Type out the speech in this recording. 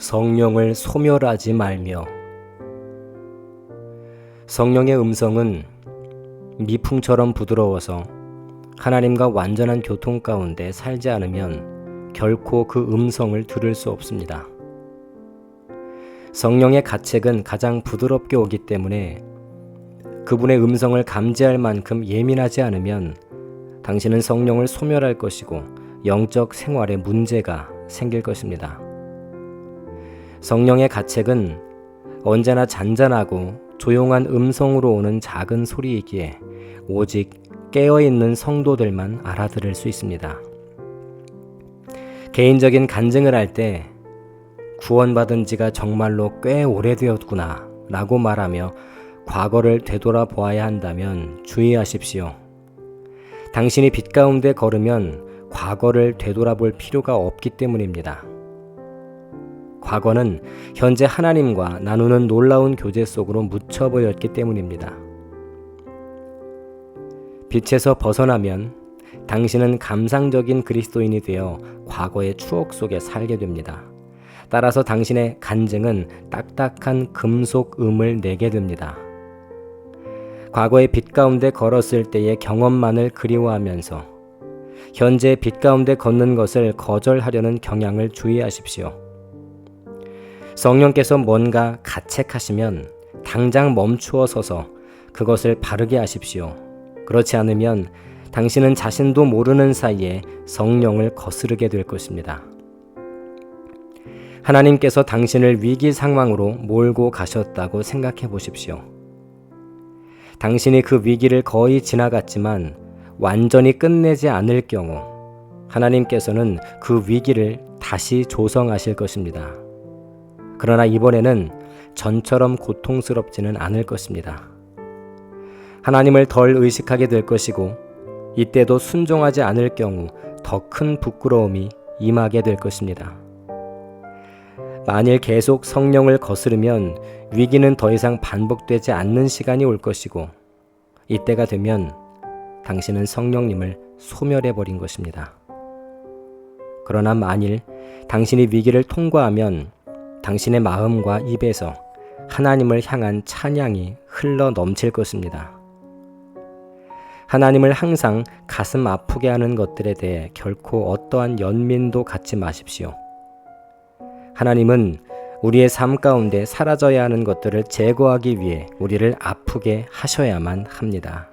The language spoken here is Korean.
성령을 소멸하지 말며 성령의 음성은 미풍처럼 부드러워서 하나님과 완전한 교통 가운데 살지 않으면 결코 그 음성을 들을 수 없습니다. 성령의 가책은 가장 부드럽게 오기 때문에 그분의 음성을 감지할 만큼 예민하지 않으면 당신은 성령을 소멸할 것이고 영적 생활에 문제가 생길 것입니다. 성령의 가책은 언제나 잔잔하고 조용한 음성으로 오는 작은 소리이기에 오직 깨어있는 성도들만 알아들을 수 있습니다. 개인적인 간증을 할 때 구원받은 지가 정말로 꽤 오래되었구나 라고 말하며 과거를 되돌아 보아야 한다면 주의하십시오. 당신이 빛 가운데 걸으면 과거를 되돌아볼 필요가 없기 때문입니다. 과거는 현재 하나님과 나누는 놀라운 교제 속으로 묻혀 버렸기 때문입니다. 빛에서 벗어나면 당신은 감상적인 그리스도인이 되어 과거의 추억 속에 살게 됩니다. 따라서 당신의 간증은 딱딱한 금속 음을 내게 됩니다. 과거의 빛 가운데 걸었을 때의 경험만을 그리워하면서 현재 빛 가운데 걷는 것을 거절하려는 경향을 주의하십시오. 성령께서 뭔가 가책하시면 당장 멈추어 서서 그것을 바르게 하십시오. 그렇지 않으면 당신은 자신도 모르는 사이에 성령을 거스르게 될 것입니다. 하나님께서 당신을 위기 상황으로 몰고 가셨다고 생각해 보십시오. 당신이 그 위기를 거의 지나갔지만 완전히 끝내지 않을 경우 하나님께서는 그 위기를 다시 조성하실 것입니다. 그러나 이번에는 전처럼 고통스럽지는 않을 것입니다. 하나님을 덜 의식하게 될 것이고 이때도 순종하지 않을 경우 더 큰 부끄러움이 임하게 될 것입니다. 만일 계속 성령을 거스르면 위기는 더 이상 반복되지 않는 시간이 올 것이고 이때가 되면 당신은 성령님을 소멸해 버린 것입니다. 그러나 만일 당신이 위기를 통과하면 당신의 마음과 입에서 하나님을 향한 찬양이 흘러 넘칠 것입니다. 하나님을 항상 가슴 아프게 하는 것들에 대해 결코 어떠한 연민도 갖지 마십시오. 하나님은 우리의 삶 가운데 사라져야 하는 것들을 제거하기 위해 우리를 아프게 하셔야만 합니다.